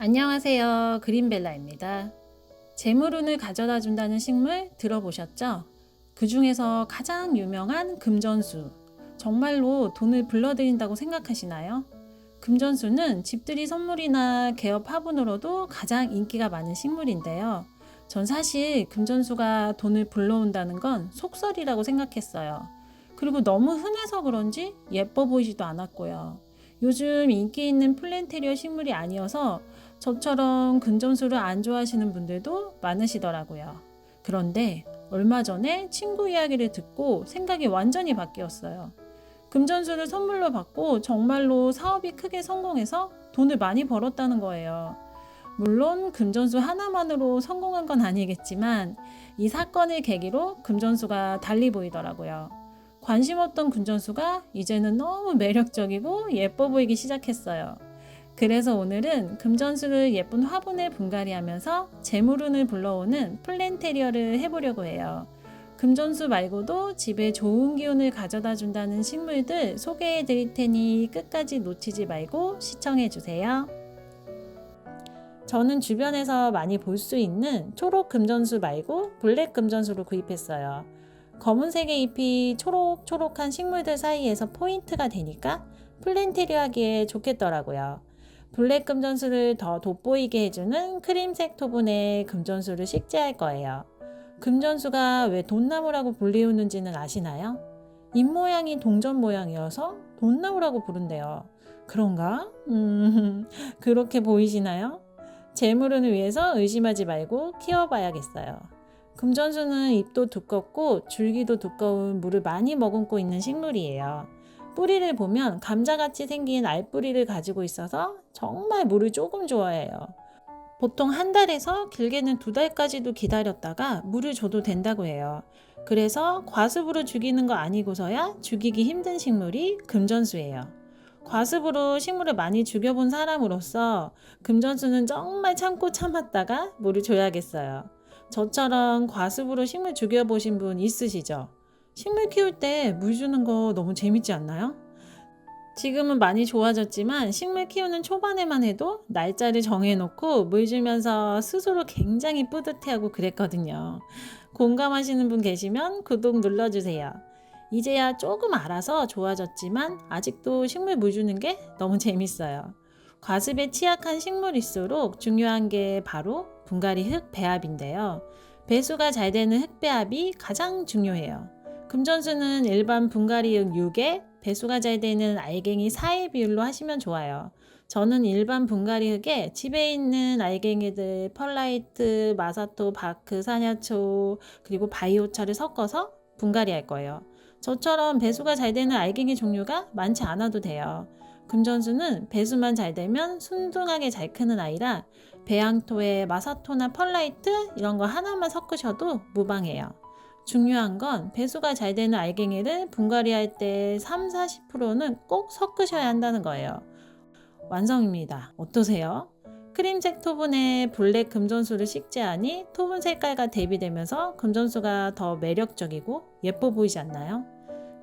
안녕하세요. 그린벨라입니다. 재물운을 가져다 준다는 식물 들어보셨죠? 그 중에서 가장 유명한 금전수. 정말로 돈을 불러들인다고 생각하시나요? 금전수는 집들이 선물이나 개업 화분으로도 가장 인기가 많은 식물인데요. 전 사실 금전수가 돈을 불러온다는 건 속설이라고 생각했어요. 그리고 너무 흔해서 그런지 예뻐 보이지도 않았고요. 요즘 인기 있는 플랜테리어 식물이 아니어서 저처럼 금전수를 안 좋아하시는 분들도 많으시더라고요. 그런데 얼마 전에 친구 이야기를 듣고 생각이 완전히 바뀌었어요. 금전수를 선물로 받고 정말로 사업이 크게 성공해서 돈을 많이 벌었다는 거예요. 물론 금전수 하나만으로 성공한 건 아니겠지만 이 사건을 계기로 금전수가 달리 보이더라고요. 관심 없던 금전수가 이제는 너무 매력적이고 예뻐 보이기 시작했어요. 그래서 오늘은 금전수를 예쁜 화분에 분갈이 하면서 재물운을 불러오는 플랜테리어를 해보려고 해요. 금전수 말고도 집에 좋은 기운을 가져다 준다는 식물들 소개해 드릴 테니 끝까지 놓치지 말고 시청해 주세요. 저는 주변에서 많이 볼 수 있는 초록 금전수 말고 블랙 금전수를 구입했어요. 검은색의 잎이 초록초록한 식물들 사이에서 포인트가 되니까 플랜테리어 하기에 좋겠더라고요. 블랙 금전수를 더 돋보이게 해주는 크림색 토분에 금전수를 식재할 거예요. 금전수가 왜 돈나무라고 불리우는지는 아시나요? 잎 모양이 동전 모양이어서 돈나무라고 부른대요. 그런가? 음, 그렇게 보이시나요? 재물운을 위해서 의심하지 말고 키워봐야겠어요. 금전수는 잎도 두껍고 줄기도 두꺼운 물을 많이 머금고 있는 식물이에요. 뿌리를 보면 감자같이 생긴 알뿌리를 가지고 있어서 정말 물을 조금 좋아해요. 보통 한 달에서 길게는 두 달까지도 기다렸다가 물을 줘도 된다고 해요. 그래서 과습으로 죽이는 거 아니고서야 죽이기 힘든 식물이 금전수예요. 과습으로 식물을 많이 죽여본 사람으로서 금전수는 정말 참고 참았다가 물을 줘야겠어요. 저처럼 과습으로 식물 죽여보신 분 있으시죠? 식물 키울 때 물 주는 거 너무 재밌지 않나요? 지금은 많이 좋아졌지만 식물 키우는 초반에만 해도 날짜를 정해놓고 물 주면서 스스로 굉장히 뿌듯해하고 그랬거든요. 공감하시는 분 계시면 구독 눌러주세요. 이제야 조금 알아서 좋아졌지만 아직도 식물 물 주는 게 너무 재밌어요. 과습에 취약한 식물일수록 중요한 게 바로 분갈이 흙 배합인데요. 배수가 잘 되는 흙 배합이 가장 중요해요. 금전수는 일반 분갈이 흙 6에 배수가 잘 되는 알갱이 4의 비율로 하시면 좋아요. 저는 일반 분갈이 흙에 집에 있는 알갱이들 펄라이트, 마사토, 바크, 사냐초 그리고 바이오차를 섞어서 분갈이 할 거예요. 저처럼 배수가 잘 되는 알갱이 종류가 많지 않아도 돼요. 금전수는 배수만 잘 되면 순둥하게 잘 크는 아이라 배양토에 마사토나 펄라이트 이런 거 하나만 섞으셔도 무방해요. 중요한 건 배수가 잘 되는 알갱이를 분갈이 할 때 3, 40%는 꼭 섞으셔야 한다는 거예요. 완성입니다. 어떠세요? 크림색 토분에 블랙 금전수를 식재하니 토분 색깔과 대비되면서 금전수가 더 매력적이고 예뻐 보이지 않나요?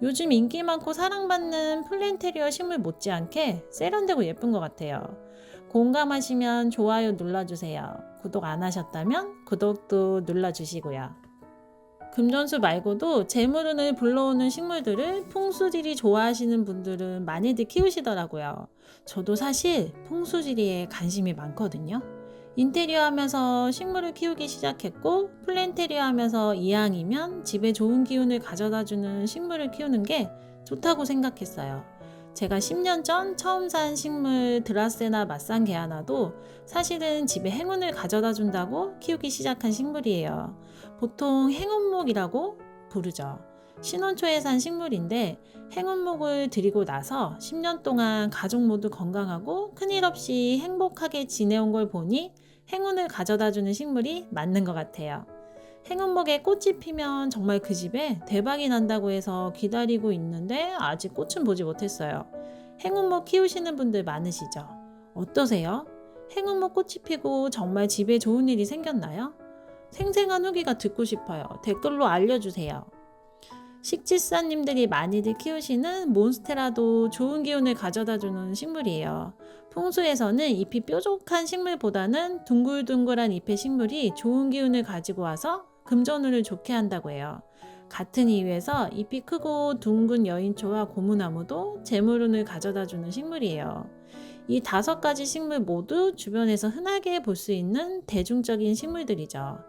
요즘 인기 많고 사랑받는 플랜테리어 식물 못지않게 세련되고 예쁜 것 같아요. 공감하시면 좋아요 눌러주세요. 구독 안 하셨다면 구독도 눌러주시고요. 금전수 말고도 재물운을 불러오는 식물들을 풍수지리 좋아하시는 분들은 많이들 키우시더라고요. 저도 사실 풍수지리에 관심이 많거든요. 인테리어 하면서 식물을 키우기 시작했고 플랜테리어 하면서 이왕이면 집에 좋은 기운을 가져다 주는 식물을 키우는 게 좋다고 생각했어요. 제가 10년 전 처음 산 식물 드라세나 마산 개하나도 사실은 집에 행운을 가져다 준다고 키우기 시작한 식물이에요. 보통 행운목이라고 부르죠. 신혼초에 산 식물인데 행운목을 드리고 나서 10년 동안 가족 모두 건강하고 큰일 없이 행복하게 지내온 걸 보니 행운을 가져다 주는 식물이 맞는 것 같아요. 행운목에 꽃이 피면 정말 그 집에 대박이 난다고 해서 기다리고 있는데 아직 꽃은 보지 못했어요. 행운목 키우시는 분들 많으시죠? 어떠세요? 행운목 꽃이 피고 정말 집에 좋은 일이 생겼나요? 생생한 후기가 듣고 싶어요. 댓글로 알려주세요. 식지사님들이 많이들 키우시는 몬스테라도 좋은 기운을 가져다주는 식물이에요. 풍수에서는 잎이 뾰족한 식물보다는 둥글둥글한 잎의 식물이 좋은 기운을 가지고 와서 금전운을 좋게 한다고 해요. 같은 이유에서 잎이 크고 둥근 여인초와 고무나무도 재물운을 가져다주는 식물이에요. 이 다섯 가지 식물 모두 주변에서 흔하게 볼 수 있는 대중적인 식물들이죠.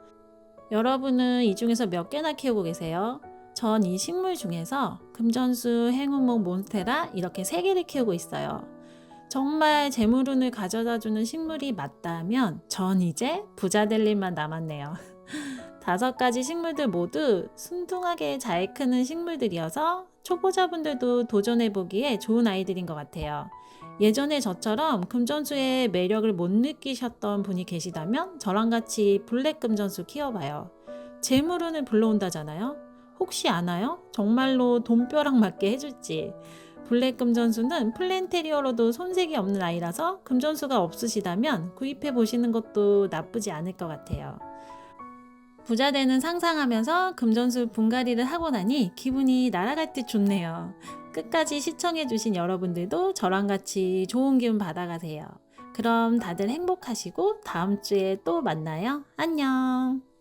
여러분은 이 중에서 몇 개나 키우고 계세요? 전 이 식물 중에서 금전수, 행운목, 몬스테라 이렇게 세 개를 키우고 있어요. 정말 재물운을 가져다주는 식물이 맞다면 전 이제 부자 될 일만 남았네요. 다섯 가지 식물들 모두 순둥하게 잘 크는 식물들이어서 초보자분들도 도전해보기에 좋은 아이들인 것 같아요. 예전에 저처럼 금전수의 매력을 못 느끼셨던 분이 계시다면 저랑 같이 블랙 금전수 키워봐요. 재물운을 불러온다잖아요. 혹시 아나요? 정말로 돈벼락 맞게 해줄지. 블랙 금전수는 플랜테리어로도 손색이 없는 아이라서 금전수가 없으시다면 구입해 보시는 것도 나쁘지 않을 것 같아요. 부자 되는 상상하면서 금전수 분갈이를 하고 나니 기분이 날아갈 듯 좋네요. 끝까지 시청해주신 여러분들도 저랑 같이 좋은 기운 받아가세요. 그럼 다들 행복하시고 다음 주에 또 만나요. 안녕.